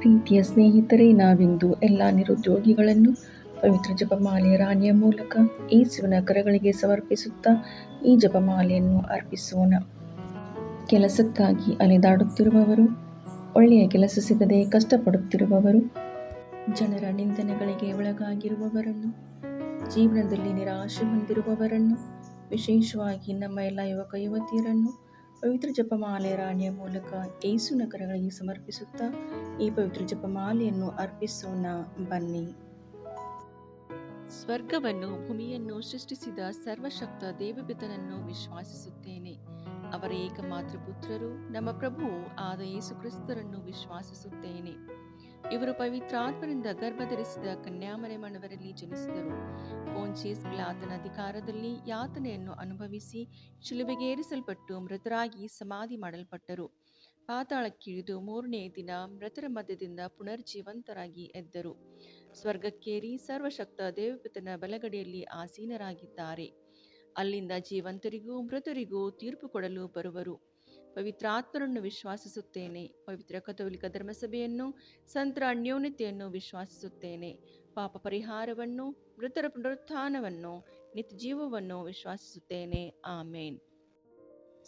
ಪ್ರೀತಿಯ ಸ್ನೇಹಿತರೇ, ನಾವಿಂದು ಎಲ್ಲ ನಿರುದ್ಯೋಗಿಗಳನ್ನು ಪವಿತ್ರ ಜಪಮಾಲೆಯ ರಾಣಿಯ ಮೂಲಕ ಯೇಸುವಿನ ಕರಗಳಿಗೆ ಸಮರ್ಪಿಸುತ್ತಾ ಈ ಜಪಮಾಲೆಯನ್ನು ಅರ್ಪಿಸೋಣ. ಕೆಲಸಕ್ಕಾಗಿ ಅಲೆದಾಡುತ್ತಿರುವವರು, ಒಳ್ಳೆಯ ಕೆಲಸ ಸಿಗದೆ ಕಷ್ಟಪಡುತ್ತಿರುವವರು, ಜನರ ನಿಂದನೆಗಳಿಗೆ ಒಳಗಾಗಿರುವವರನ್ನು, ಜೀವನದಲ್ಲಿ ನಿರಾಶೆ ಹೊಂದಿರುವವರನ್ನು, ವಿಶೇಷವಾಗಿ ನಮ್ಮ ಎಲ್ಲ ಯುವಕ ಯುವತಿಯರನ್ನು ಪವಿತ್ರ ಜಪಮಾಲೆ ರಾಣಿಯ ಮೂಲಕ ಏಸು ನಗರಗಳಿಗೆ ಸಮರ್ಪಿಸುತ್ತಾ ಈ ಪವಿತ್ರ ಜಪಮಾಲೆಯನ್ನು ಅರ್ಪಿಸೋಣ. ಬನ್ನಿ. ಸ್ವರ್ಗವನ್ನು ಭೂಮಿಯನ್ನು ಸೃಷ್ಟಿಸಿದ ಸರ್ವಶಕ್ತ ದೇವಪಿತನನ್ನು ವಿಶ್ವಾಸಿಸುತ್ತೇನೆ. ಅವರ ಏಕಮಾತ್ರ ಪುತ್ರರು ನಮ್ಮ ಪ್ರಭು ಆದ ಯೇಸು ಕ್ರಿಸ್ತರನ್ನು ವಿಶ್ವಾಸಿಸುತ್ತೇನೆ. ಇವರು ಪವಿತ್ರಾತ್ಮರಿಂದ ಗರ್ಭಧರಿಸಿದ ಕನ್ಯಾಮರೆ ಮಣವರಲ್ಲಿ ಜನಿಸಿದರು. ಪೋನ್ಚೇಸ್ ಪ್ಲಾತನ ಅಧಿಕಾರದಲ್ಲಿ ಯಾತನೆಯನ್ನು ಅನುಭವಿಸಿ ಶಿಲುಬೆಗೇರಿಸಲ್ಪಟ್ಟು ಮೃತರಾಗಿ ಸಮಾಧಿ ಮಾಡಲ್ಪಟ್ಟರು. ಪಾತಾಳಕ್ಕಿಳಿದು ಮೂರನೇ ದಿನ ಮೃತರ ಮಧ್ಯದಿಂದ ಪುನರ್ಜೀವಂತರಾಗಿ ಎದ್ದರು. ಸ್ವರ್ಗಕ್ಕೇರಿ ಸರ್ವಶಕ್ತ ದೇವಪಿತನ ಬಲಗಡೆಯಲ್ಲಿ ಆಸೀನರಾಗಿದ್ದಾರೆ. ಅಲ್ಲಿಂದ ಜೀವಂತರಿಗೂ ಮೃತರಿಗೂ ತೀರ್ಪು ಕೊಡಲು ಬರುವರು. ಪವಿತ್ರಾತ್ಮರನ್ನು ವಿಶ್ವಾಸಿಸುತ್ತೇನೆ. ಪವಿತ್ರ ಕಥೋಲಿಕ ಧರ್ಮಸಭೆಯನ್ನು, ಸಂತರ ಅನ್ಯೋನ್ಯತೆಯನ್ನು ವಿಶ್ವಾಸಿಸುತ್ತೇನೆ. ಪಾಪ ಪರಿಹಾರವನ್ನು, ಮೃತರ ಪುನರುತ್ಥಾನವನ್ನು, ನಿತ್ಯ ಜೀವವನ್ನು ವಿಶ್ವಾಸಿಸುತ್ತೇನೆ. ಆಮೇನ್.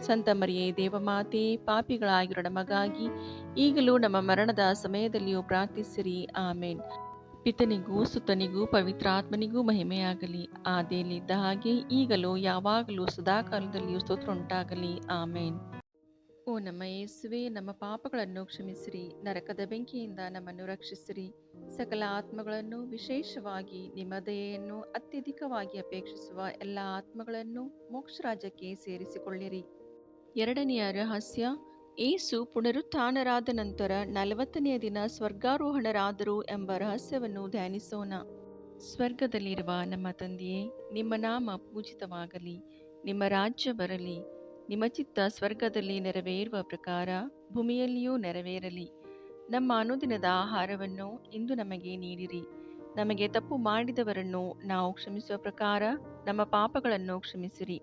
ಸಂತ ಮರಿಯೇ ದೇವಮಾತೆ ಪಾಪಿಗಳಾಗಿರೋ ನಮಗಾಗಿ ಈಗಲೂ ನಮ್ಮ ಮರಣದ ಸಮಯದಲ್ಲಿಯೂ ಪ್ರಾರ್ಥಿಸಿರಿ. ಆಮೇನ್. ಪಿತನಿಗೂ ಸುತನಿಗೂ ಪವಿತ್ರಾತ್ಮನಿಗೂ ಮಹಿಮೆಯಾಗಲಿ. ಆದಿಯಲ್ಲಿದ್ದ ಹಾಗೆ ಈಗಲೂ, ಯಾವಾಗಲೂ, ಸದಾಕಾಲದಲ್ಲಿಯೂ ಸ್ತೋತ್ರ ಉಂಟಾಗಲಿ ಆಮೇನ್. ಓ ನಮ್ಮ ಯೇಸುವೆ, ನಮ್ಮ ಪಾಪಗಳನ್ನು ಕ್ಷಮಿಸಿರಿ. ನರಕದ ಬೆಂಕಿಯಿಂದ ನಮ್ಮನ್ನು ರಕ್ಷಿಸಿರಿ. ಸಕಲ ಆತ್ಮಗಳನ್ನು ವಿಶೇಷವಾಗಿ ನಿಮ್ಮ ದಯೆಯನ್ನು ಅತ್ಯಧಿಕವಾಗಿ ಅಪೇಕ್ಷಿಸುವ ಎಲ್ಲ ಆತ್ಮಗಳನ್ನು ಮೋಕ್ಷ ರಾಜ್ಯಕ್ಕೆ ಸೇರಿಸಿಕೊಳ್ಳಿರಿ. ಎರಡನೆಯ ರಹಸ್ಯ, ಏಸು ಪುನರುತ್ಥಾನರಾದ ನಂತರ ನಲವತ್ತನೆಯ ದಿನ ಸ್ವರ್ಗಾರೋಹಣರಾದರು ಎಂಬ ರಹಸ್ಯವನ್ನು ಧ್ಯಾನಿಸೋಣ. ಸ್ವರ್ಗದಲ್ಲಿರುವ ನಮ್ಮ ತಂದೆಯೇ, ನಿಮ್ಮ ನಾಮ ಪೂಜಿತವಾಗಲಿ, ನಿಮ್ಮ ರಾಜ್ಯ ಬರಲಿ, ನಿಮ್ಮ ಚಿತ್ತ ಸ್ವರ್ಗದಲ್ಲಿ ನೆರವೇರುವ ಪ್ರಕಾರ ಭೂಮಿಯಲ್ಲಿಯೂ ನೆರವೇರಲಿ. ನಮ್ಮ ಅನುದಿನದ ಆಹಾರವನ್ನು ಇಂದು ನಮಗೆ ನೀಡಿರಿ. ನಮಗೆ ತಪ್ಪು ಮಾಡಿದವರನ್ನು ನಾವು ಕ್ಷಮಿಸುವ ಪ್ರಕಾರ ನಮ್ಮ ಪಾಪಗಳನ್ನು ಕ್ಷಮಿಸಿರಿ.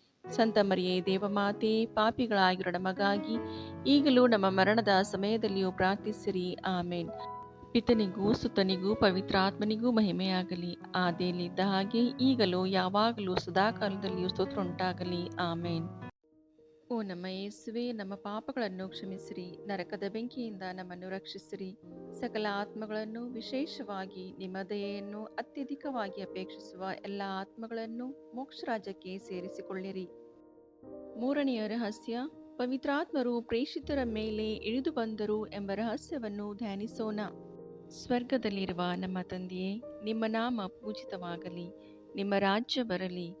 ಸಂತ ಮರಿಯೇ ದೇವಮಾತೆ ಪಾಪಿಗಳಾಗಿರೋ ನಮಗಾಗಿ ಈಗಲೂ ನಮ್ಮ ಮರಣದ ಸಮಯದಲ್ಲಿಯೂ ಪ್ರಾರ್ಥಿಸಿರಿ. ಆಮೇನ್. ಪಿತನಿಗೂ, ಸುತನಿಗೂ ಪವಿತ್ರಾತ್ಮನಿಗೂ ಮಹಿಮೆಯಾಗಲಿ. ಆದಿಯಲ್ಲಿದ್ದ ಹಾಗೆ ಈಗಲೂ, ಯಾವಾಗಲೂ, ಸದಾಕಾಲದಲ್ಲಿಯೂ ಸ್ತೋತ್ರ ಉಂಟಾಗಲಿ. ಆಮೇನ್. ಓ ನಮ್ಮ ಯೇಸುವೆ, ನಮ್ಮ ಪಾಪಗಳನ್ನು ಕ್ಷಮಿಸಿರಿ, ನರಕದ ಬೆಂಕಿಯಿಂದ ನಮ್ಮನ್ನು ರಕ್ಷಿಸಿರಿ. ಸಕಲ ಆತ್ಮಗಳನ್ನು ವಿಶೇಷವಾಗಿ ನಿಮ್ಮ ದಯೆಯನ್ನು ಅತ್ಯಧಿಕವಾಗಿ ಅಪೇಕ್ಷಿಸುವ ಎಲ್ಲ ಆತ್ಮಗಳನ್ನು ಮೋಕ್ಷ ರಾಜ್ಯಕ್ಕೆ ಸೇರಿಸಿಕೊಳ್ಳಿರಿ. ಮೂರನೆಯ ರಹಸ್ಯ, ಪವಿತ್ರಾತ್ಮರು ಪ್ರೇಷಿತರ ಮೇಲೆ ಇಳಿದು ಬಂದರು ಎಂಬ ರಹಸ್ಯವನ್ನು ಧ್ಯಾನಿಸೋಣ. ಸ್ವರ್ಗದಲ್ಲಿರುವ ನಮ್ಮ ತಂದೆಯೇ, ನಿಮ್ಮ ನಾಮ ಪೂಜಿತವಾಗಲಿ, ನಿಮ್ಮ ರಾಜ್ಯ ಬರಲಿ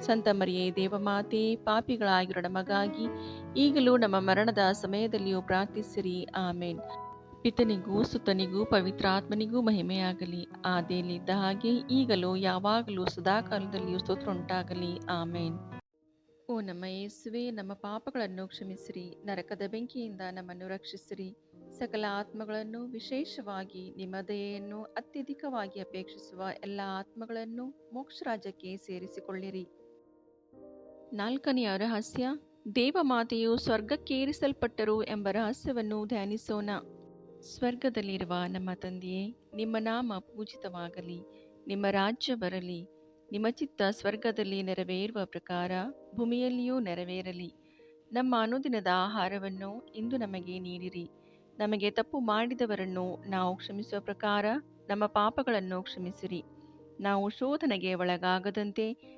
ಸಂತ ಮರಿಯೇ, ದೇವಮಾತೆ, ಪಾಪಿಗಳಾಗಿರೋ ನಮಗಾಗಿ ಈಗಲೂ ನಮ್ಮ ಮರಣದ ಸಮಯದಲ್ಲಿಯೂ ಪ್ರಾರ್ಥಿಸಿರಿ. ಆಮೇನ್. ಪಿತನಿಗೂ, ಸುತನಿಗೂ ಪವಿತ್ರಾತ್ಮನಿಗೂ ಮಹಿಮೆಯಾಗಲಿ. ಆದಿಯಲ್ಲಿದ್ದ ಹಾಗೆ ಈಗಲೂ, ಯಾವಾಗಲೂ, ಸದಾಕಾಲದಲ್ಲಿಯೂ ಸ್ತೋತ್ರ ಉಂಟಾಗಲಿ ಆಮೇನ್. ಓ ನಮ್ಮ ಯೇಸುವೆ, ನಮ್ಮ ಪಾಪಗಳನ್ನು ಕ್ಷಮಿಸಿರಿ. ನರಕದ ಬೆಂಕಿಯಿಂದ ನಮ್ಮನ್ನು ರಕ್ಷಿಸಿರಿ. ಸಕಲ ಆತ್ಮಗಳನ್ನು ವಿಶೇಷವಾಗಿ ನಿಮ್ಮ ದಯೆಯನ್ನು ಅತ್ಯಧಿಕವಾಗಿ ಅಪೇಕ್ಷಿಸುವ ಎಲ್ಲ ಆತ್ಮಗಳನ್ನು ಮೋಕ್ಷ ರಾಜ್ಯಕ್ಕೆ ಸೇರಿಸಿಕೊಳ್ಳಿರಿ. ನಾಲ್ಕನೆಯ ರಹಸ್ಯ, ದೇವಮಾತೆಯು ಸ್ವರ್ಗಕ್ಕೇರಿಸಲ್ಪಟ್ಟರು ಎಂಬ ರಹಸ್ಯವನ್ನು ಧ್ಯಾನಿಸೋಣ. ಸ್ವರ್ಗದಲ್ಲಿರುವ ನಮ್ಮ ತಂದೆಯೇ, ನಿಮ್ಮ ನಾಮ ಪೂಜಿತವಾಗಲಿ, ನಿಮ್ಮ ರಾಜ್ಯ ಬರಲಿ, ನಿಮ್ಮ ಚಿತ್ತ ಸ್ವರ್ಗದಲ್ಲಿ ನೆರವೇರುವ ಪ್ರಕಾರ ಭೂಮಿಯಲ್ಲಿಯೂ ನೆರವೇರಲಿ. ನಮ್ಮ ಅನುದಿನದ ಆಹಾರವನ್ನು ಇಂದು ನಮಗೆ ನೀಡಿರಿ. ನಮಗೆ ತಪ್ಪು ಮಾಡಿದವರನ್ನು ನಾವು ಕ್ಷಮಿಸುವ ಪ್ರಕಾರ ನಮ್ಮ ಪಾಪಗಳನ್ನು ಕ್ಷಮಿಸಿರಿ. ನಾವು ಶೋಧನೆಗೆ ಒಳಗಾಗದಂತೆ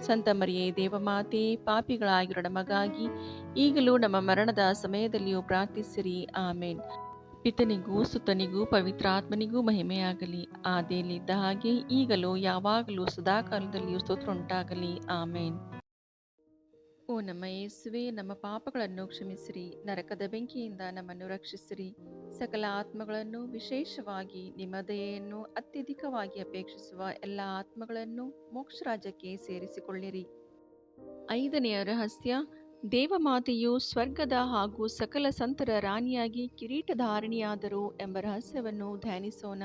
ಸಂತ ಮರಿಯೇ, ದೇವಮಾತೆ, ಪಾಪಿಗಳಾಗಿರೋ ನಮಗಾಗಿ ಈಗಲೂ ನಮ್ಮ ಮರಣದ ಸಮಯದಲ್ಲಿಯೂ ಪ್ರಾರ್ಥಿಸಿರಿ. ಆಮೇನ್. ಪಿತನಿಗೂ ಸುತನಿಗೂ ಪವಿತ್ರಾತ್ಮನಿಗೂ ಮಹಿಮೆಯಾಗಲಿ. ಆದೇಲಿದ್ದ ಹಾಗೆ ಈಗಲೂ, ಯಾವಾಗಲೂ, ಸದಾಕಾಲದಲ್ಲಿಯೂ ಸ್ತೋತ್ರ ಉಂಟಾಗಲಿ. ಆಮೇನ್. ಓ ನಮ್ಮ ಯೇಸುವೆ, ನಮ್ಮ ಪಾಪಗಳನ್ನು ಕ್ಷಮಿಸಿರಿ, ನರಕದ ಬೆಂಕಿಯಿಂದ ನಮ್ಮನ್ನು ರಕ್ಷಿಸಿರಿ. ಸಕಲ ಆತ್ಮಗಳನ್ನು ವಿಶೇಷವಾಗಿ ನಿಮ್ಮ ದಯೆಯನ್ನು ಅತ್ಯಧಿಕವಾಗಿ ಅಪೇಕ್ಷಿಸುವ ಎಲ್ಲ ಆತ್ಮಗಳನ್ನು ಮೋಕ್ಷ ರಾಜ್ಯಕ್ಕೆ ಸೇರಿಸಿಕೊಳ್ಳಿರಿ. ಐದನೆಯ ರಹಸ್ಯ, ದೇವಮಾತೆಯು ಸ್ವರ್ಗದ ಹಾಗೂ ಸಕಲ ಸಂತರ ರಾಣಿಯಾಗಿ ಕಿರೀಟಧಾರಣಿಯಾದರು ಎಂಬ ರಹಸ್ಯವನ್ನು ಧ್ಯಾನಿಸೋಣ.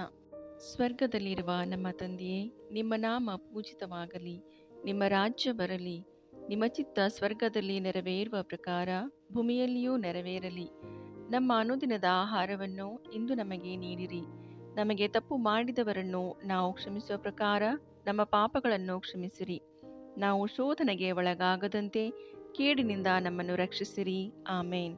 ಸ್ವರ್ಗದಲ್ಲಿರುವ ನಮ್ಮ ತಂದೆಯೇ, ನಿಮ್ಮ ನಾಮ ಪೂಜಿತವಾಗಲಿ, ನಿಮ್ಮ ರಾಜ್ಯ ಬರಲಿ. ನಿಮ್ಮ ಚಿತ್ತ ಸ್ವರ್ಗದಲ್ಲಿ ನೆರವೇರುವ ಪ್ರಕಾರ ಭೂಮಿಯಲ್ಲಿಯೂ ನೆರವೇರಲಿ. ನಮ್ಮ ಅನುದಿನದ ಆಹಾರವನ್ನು ಇಂದು ನಮಗೆ ನೀಡಿರಿ. ನಮಗೆ ತಪ್ಪು ಮಾಡಿದವರನ್ನು ನಾವು ಕ್ಷಮಿಸುವ ಪ್ರಕಾರ ನಮ್ಮ ಪಾಪಗಳನ್ನು ಕ್ಷಮಿಸಿರಿ. ನಾವು ಶೋಧನೆಗೆ ಒಳಗಾಗದಂತೆ ಕೇಡಿನಿಂದ ನಮ್ಮನ್ನು ರಕ್ಷಿಸಿರಿ. ಆಮೇನ್.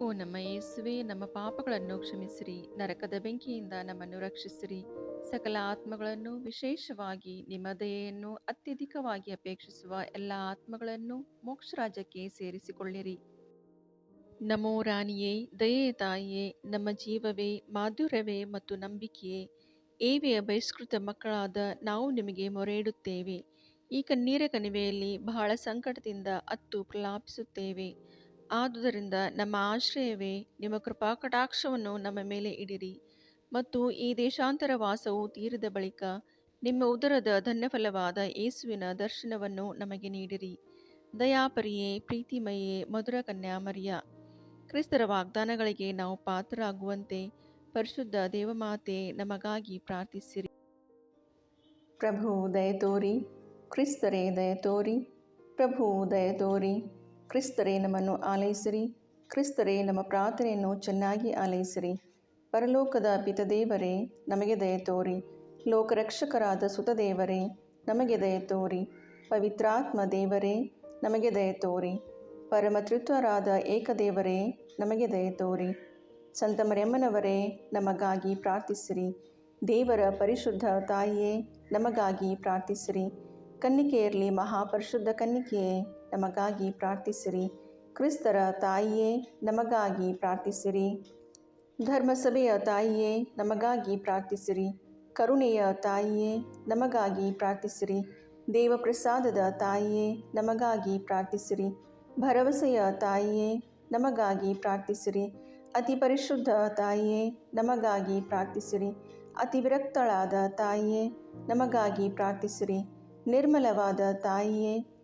ಓ ನಮ್ಮ ಯೇಸುವೆ, ನಮ್ಮ ಪಾಪಗಳನ್ನು ಕ್ಷಮಿಸಿರಿ, ನರಕದ ಬೆಂಕಿಯಿಂದ ನಮ್ಮನ್ನು ರಕ್ಷಿಸಿರಿ. ಸಕಲ ಆತ್ಮಗಳನ್ನು ವಿಶೇಷವಾಗಿ ನಿಮ್ಮ ದಯೆಯನ್ನು ಅತ್ಯಧಿಕವಾಗಿ ಅಪೇಕ್ಷಿಸುವ ಎಲ್ಲ ಆತ್ಮಗಳನ್ನು ಮೋಕ್ಷ ರಾಜ್ಯಕ್ಕೆ ಸೇರಿಸಿಕೊಳ್ಳಿರಿ. ನಮೋ ರಾಣಿಯೇ ದಯೆ ತಾಯಿಯೇ, ನಮ್ಮ ಜೀವವೇ, ಮಾಧುರ್ಯವೇ ಮತ್ತು ನಂಬಿಕೆಯೇ, ಏವೆಯ ಬಹಿಷ್ಕೃತ ಮಕ್ಕಳಾದ ನಾವು ನಿಮಗೆ ಮೊರೆ ಇಡುತ್ತೇವೆ ಈ ಕಣ್ಣೀರ ಕಣಿವೆಯಲ್ಲಿ ಬಹಳ ಸಂಕಟದಿಂದ ಅತ್ತು ಪ್ರಲಾಪಿಸುತ್ತೇವೆ. ಆದುದರಿಂದ ನಮ್ಮ ಆಶ್ರಯವೇ ನಿಮ್ಮ ಕೃಪಾ ಕಟಾಕ್ಷವನ್ನು ನಮ್ಮ ಮೇಲೆ ಇಡಿರಿ. ಮತ್ತು ಈ ದೇಶಾಂತರ ವಾಸವು ತೀರಿದ ಬಳಿಕ ನಿಮ್ಮ ಉದರದ ಧನ್ಯಫಲವಾದ ಯೇಸುವಿನ ದರ್ಶನವನ್ನು ನಮಗೆ ನೀಡಿರಿ. ದಯಾಪರಿಯೇ ಪ್ರೀತಿಮಯೇ ಮಧುರ ಕನ್ಯಾ ಕನ್ಯಾಮರಿಯ ಕ್ರಿಸ್ತರ ವಾಗ್ದಾನಗಳಿಗೆ ನಾವು ಪಾತ್ರರಾಗುವಂತೆ ಪರಿಶುದ್ಧ ದೇವಮಾತೆ ನಮಗಾಗಿ ಪ್ರಾರ್ಥಿಸಿರಿ. ಪ್ರಭು, ದಯ ತೋರಿ. ಕ್ರಿಸ್ತರೇ, ದಯ ತೋರಿ. ಪ್ರಭು, ದಯ ತೋರಿ. ಕ್ರಿಸ್ತರೇ ನಮ್ಮನ್ನು ಆಲೈಸಿರಿ ಕ್ರಿಸ್ತರೇ ನಮ್ಮ ಪ್ರಾರ್ಥನೆಯನ್ನು ಚೆನ್ನಾಗಿ ಆಲೈಸಿರಿ ಪರಲೋಕದ ಪಿತದೇವರೇ, ನಮಗೆ ದಯ ತೋರಿ. ಲೋಕರಕ್ಷಕರಾದ ಸುತದೇವರೇ, ನಮಗೆ ದಯ ತೋರಿ. ಪವಿತ್ರಾತ್ಮ ದೇವರೇ, ನಮಗೆ ದಯ ತೋರಿ. ಪರಮತೃತ್ವರಾದ ಏಕದೇವರೇ, ನಮಗೆ ದಯ ತೋರಿ. ಸಂತ ಮರಿಯಮ್ಮನವರೇ, ನಮಗಾಗಿ ಪ್ರಾರ್ಥಿಸಿರಿ. ದೇವರ ಪರಿಶುದ್ಧ ತಾಯಿಯೇ, ನಮಗಾಗಿ ಪ್ರಾರ್ಥಿಸಿರಿ. ಕನ್ನಿಕೆಯಲ್ಲಿ ಮಹಾಪರಿಶುದ್ಧ ಕನ್ನಿಕೆಯೇ ನಮಗಾಗಿ ಪ್ರಾರ್ಥಿಸಿರಿ. ಕ್ರಿಸ್ತರ ತಾಯಿಯೇ, ನಮಗಾಗಿ ಪ್ರಾರ್ಥಿಸಿರಿ. ಧರ್ಮಸಭೆಯ ತಾಯಿಯೇ, ನಮಗಾಗಿ ಪ್ರಾರ್ಥಿಸಿರಿ. ಕರುಣೆಯ ತಾಯಿಯೇ, ನಮಗಾಗಿ ಪ್ರಾರ್ಥಿಸಿರಿ. ದೇವಪ್ರಸಾದದ ತಾಯಿಯೇ, ನಮಗಾಗಿ ಪ್ರಾರ್ಥಿಸಿರಿ. ಭರವಸೆಯ ತಾಯಿಯೇ, ನಮಗಾಗಿ ಪ್ರಾರ್ಥಿಸಿರಿ. ಅತಿ ಪರಿಶುದ್ಧ ತಾಯಿಯೇ, ನಮಗಾಗಿ ಪ್ರಾರ್ಥಿಸಿರಿ. ಅತಿ ವಿರಕ್ತಳಾದ ತಾಯಿಯೇ, ನಮಗಾಗಿ ಪ್ರಾರ್ಥಿಸಿರಿ. ನಿರ್ಮಲವಾದ ತಾಯಿಯೇ